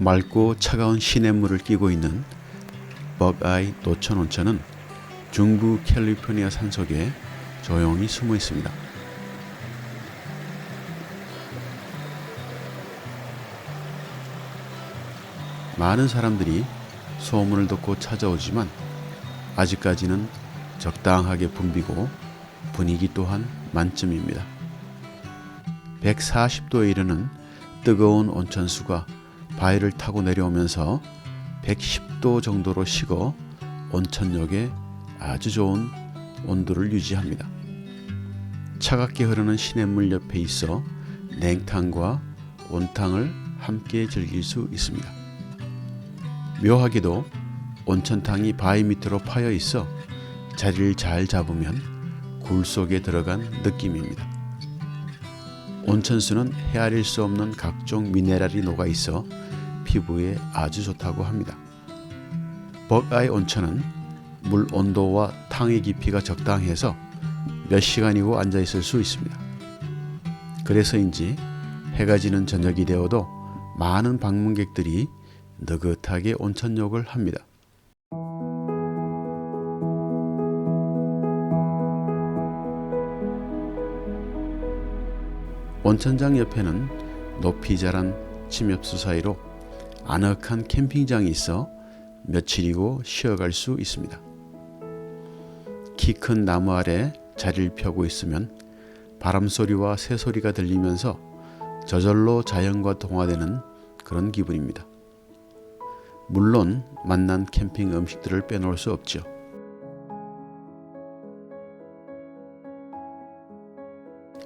맑고 차가운 시냇물을 끼고 있는 벅아이 노천 온천은 중부 캘리포니아 산속에 조용히 숨어 있습니다. 많은 사람들이 소문을 듣고 찾아오지만 아직까지는 적당하게 붐비고 분위기 또한 만점입니다. 140도에 이르는 뜨거운 온천수가 바위를 타고 내려오면서 110도 정도로 식어 온천역에 아주 좋은 온도를 유지합니다. 차갑게 흐르는 시냇물 옆에 있어 냉탕과 온탕을 함께 즐길 수 있습니다. 묘하게도 온천탕이 바위 밑으로 파여 있어 자리를 잘 잡으면 굴 속에 들어간 느낌입니다. 온천수는 헤아릴 수 없는 각종 미네랄이 녹아 있어 피부에 아주 좋다고 합니다. 벅아이 온천은 물 온도와 탕의 깊이가 적당해서 몇 시간이고 앉아 있을 수 있습니다. 그래서인지 해가 지는 저녁이 되어도 많은 방문객들이 느긋하게 온천욕을 합니다. 온천장 옆에는 높이 자란 침엽수 사이로 아늑한 캠핑장이 있어 며칠이고 쉬어갈 수 있습니다. 키 큰 나무 아래 자리를 펴고 있으면 바람 소리와 새 소리가 들리면서 저절로 자연과 동화되는 그런 기분입니다. 물론 만난 캠핑 음식들을 빼놓을 수 없죠.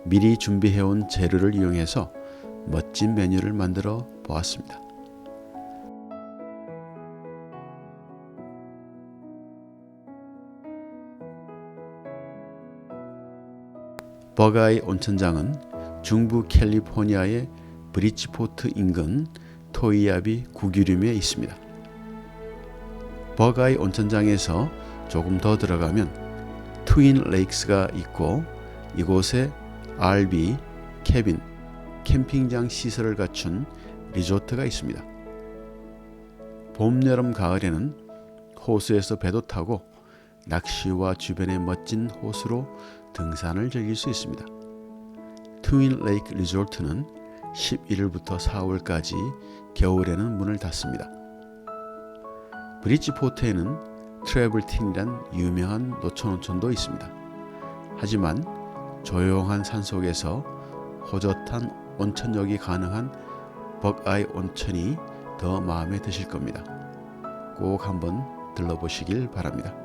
미리 준비해온 재료를 이용해서 멋진 메뉴를 만들어 보았습니다. 버가이 온천장은 중부 캘리포니아의 브리치포트 인근 토이아비 구규림에 있습니다. 버가이 온천장에서 조금 더 들어가면 트윈 레이크스가 있고 이곳에 RV, 캐빈, 캠핑장 시설을 갖춘 리조트가 있습니다. 봄, 여름, 가을에는 호수에서 배도 타고 낚시와 주변의 멋진 호수로 등산을 즐길 수 있습니다. 트윈 레이크 리조트는 11일부터 4월까지 겨울에는 문을 닫습니다. 브리지포트에는 트래블틴이란 유명한 노천 온천도 있습니다. 하지만 조용한 산속에서 호젓한 온천욕이 가능한 벅아이 온천이 더 마음에 드실 겁니다. 꼭 한번 들러보시길 바랍니다.